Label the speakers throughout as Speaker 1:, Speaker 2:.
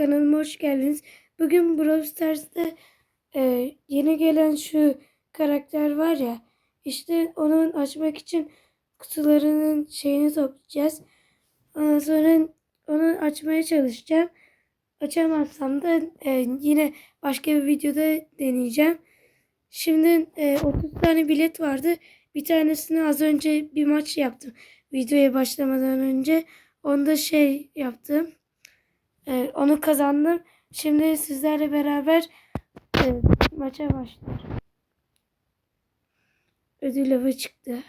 Speaker 1: kanalıma hoş geldiniz. Bugün Brawl Stars'ta e, yeni gelen şu karakter var ya. İşte onun açmak için kutularının şeyini toplayacağız. Ondan sonra onu açmaya çalışacağım. Açamazsam da e, yine başka bir videoda deneyeceğim. Şimdi e, 30 tane bilet vardı. Bir tanesini az önce bir maç yaptım. Videoya başlamadan önce. Onda şey yaptım. Ee, onu kazandım. Şimdi sizlerle beraber e, maça başlıyorum. Ödül avı çıktı.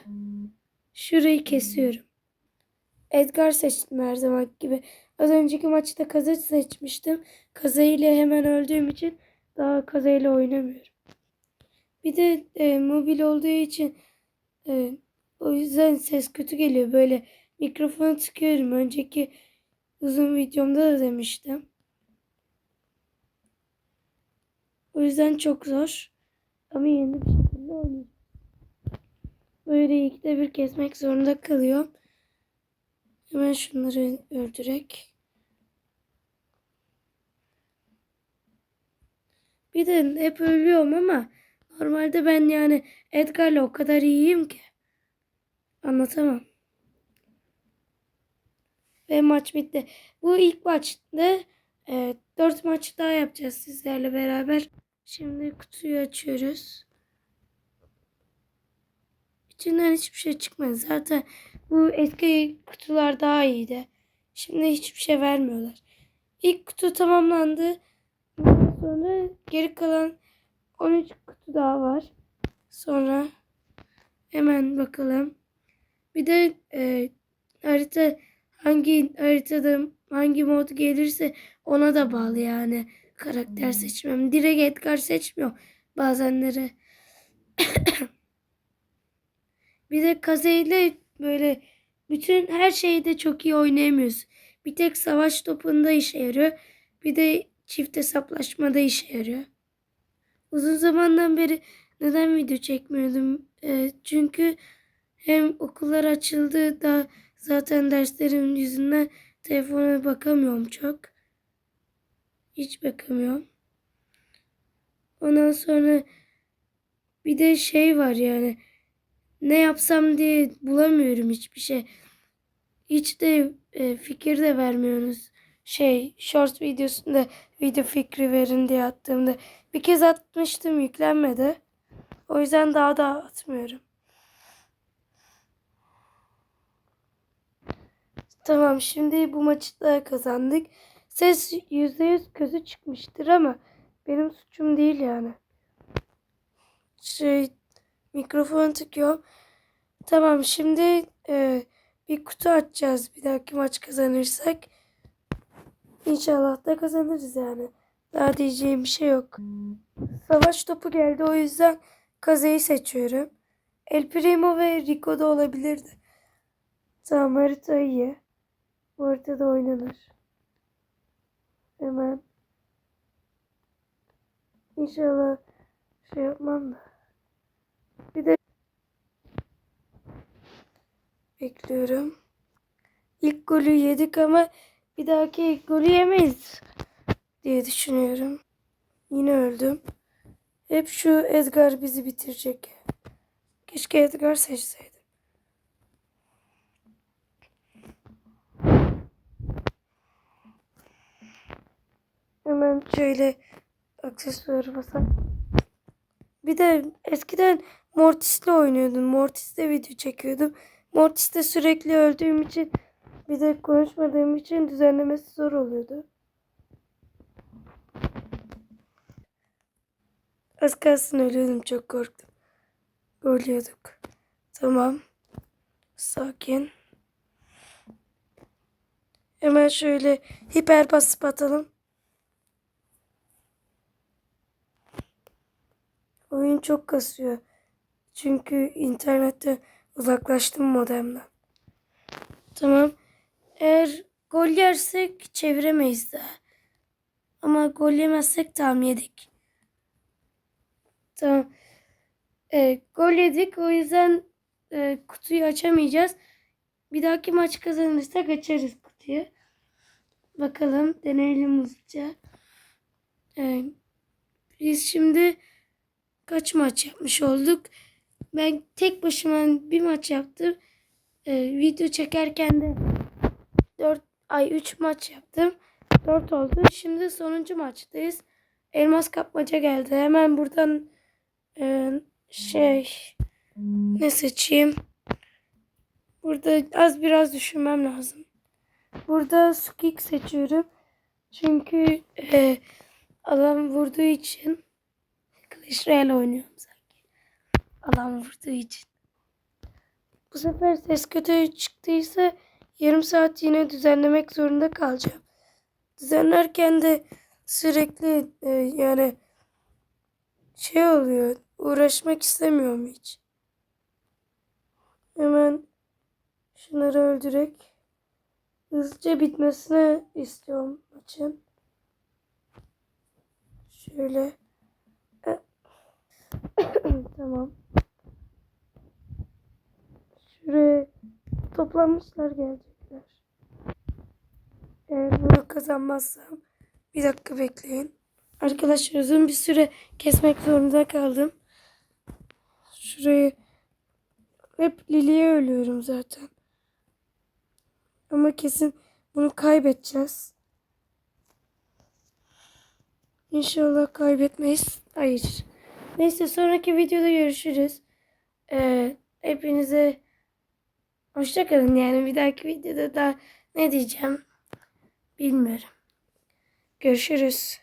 Speaker 1: Şurayı kesiyorum. Edgar seçtim her zaman gibi. Az önceki maçta kaza seçmiştim. Kazayla hemen öldüğüm için daha kazayla oynamıyorum. Bir de e, mobil olduğu için e, o yüzden ses kötü geliyor. Böyle mikrofonu tıkıyorum. Önceki uzun videomda da demiştim. O yüzden çok zor. Ama yeni bir şekilde oynuyorum. Böyle ilkte bir kesmek zorunda kalıyorum. Hemen şunları öldürek. Bir de hep ölüyorum ama normalde ben yani Edgar'la o kadar iyiyim ki. Anlatamam. Ve maç bitti. Bu ilk maçta e, 4 maç daha yapacağız sizlerle beraber. Şimdi kutuyu açıyoruz. İçinden hiçbir şey çıkmadı. Zaten bu eski kutular daha iyiydi. Şimdi hiçbir şey vermiyorlar. İlk kutu tamamlandı. Bundan sonra geri kalan 13 kutu daha var. Sonra hemen bakalım. Bir de e, harita hangi haritada hangi mod gelirse ona da bağlı yani karakter seçmem. Direkt Edgar seçmiyor bazenleri. bir de kazeyle böyle bütün her şeyde çok iyi oynayamıyoruz. Bir tek savaş topunda işe yarıyor. Bir de çift hesaplaşmada işe yarıyor. Uzun zamandan beri neden video çekmiyordum? Ee, çünkü hem okullar açıldı da zaten derslerim yüzünden telefona bakamıyorum çok. Hiç bakamıyorum. Ondan sonra bir de şey var yani ne yapsam diye bulamıyorum hiçbir şey. Hiç de e, fikir de vermiyorsunuz. Şey short videosunda video fikri verin diye attığımda bir kez atmıştım yüklenmedi. O yüzden daha da atmıyorum. Tamam şimdi bu maçı da kazandık. Ses %100 kötü çıkmıştır ama benim suçum değil yani. Şey mikrofonu tıkıyorum. Tamam şimdi e, bir kutu açacağız bir dahaki maç kazanırsak. İnşallah da kazanırız yani. Daha diyeceğim bir şey yok. Savaş topu geldi o yüzden Kaze'yi seçiyorum. El Primo ve Rico da olabilirdi. Tamam harita iyi. Bu haritada oynanır. Hemen. İnşallah şey yapmam da. Bir de bekliyorum. İlk golü yedik ama bir dahaki ilk golü yemeyiz diye düşünüyorum. Yine öldüm. Hep şu Edgar bizi bitirecek. Keşke Edgar seçseydim. Hemen şöyle aksesuarı basalım. Bir de eskiden Mortis'le oynuyordum. Mortis'le video çekiyordum. Mortis'te sürekli öldüğüm için bir de konuşmadığım için düzenlemesi zor oluyordu. Az kalsın ölüyordum çok korktum. Ölüyorduk. Tamam. Sakin. Hemen şöyle hiper basıp atalım. Oyun çok kasıyor. Çünkü internette uzaklaştım modemden. Tamam. Eğer gol yersek çeviremeyiz daha. Ama gol yemezsek tam yedik. Tamam. E, gol yedik. O yüzden e, kutuyu açamayacağız. Bir dahaki maç kazanırsak açarız kutuyu. Bakalım deneyelim hızlıca. Ee, biz şimdi kaç maç yapmış olduk? Ben tek başıma bir maç yaptım. Ee, video çekerken de 4 ay 3 maç yaptım. 4 oldu. Şimdi sonuncu maçtayız. Elmas kapmaca geldi. Hemen buradan e, şey ne seçeyim? Burada az biraz düşünmem lazım. Burada Sukik seçiyorum. Çünkü e, adam vurduğu için Royale oynuyorum sanki. Adam vurduğu için. Bu sefer ses kötü çıktıysa yarım saat yine düzenlemek zorunda kalacağım. Düzenlerken de sürekli e, yani şey oluyor. Uğraşmak istemiyorum hiç. Hemen şunları öldürek. Hızlıca bitmesini istiyorum maçın. Şöyle. Tamam. Şuraya toplanmışlar gelecekler. Eğer bunu kazanmazsam bir dakika bekleyin. Arkadaşlar uzun bir süre kesmek zorunda kaldım. Şurayı hep Lili'ye ölüyorum zaten. Ama kesin bunu kaybedeceğiz. İnşallah kaybetmeyiz. Hayır. Neyse sonraki videoda görüşürüz. Ee, hepinize hoşçakalın yani bir dahaki videoda da ne diyeceğim bilmiyorum. Görüşürüz.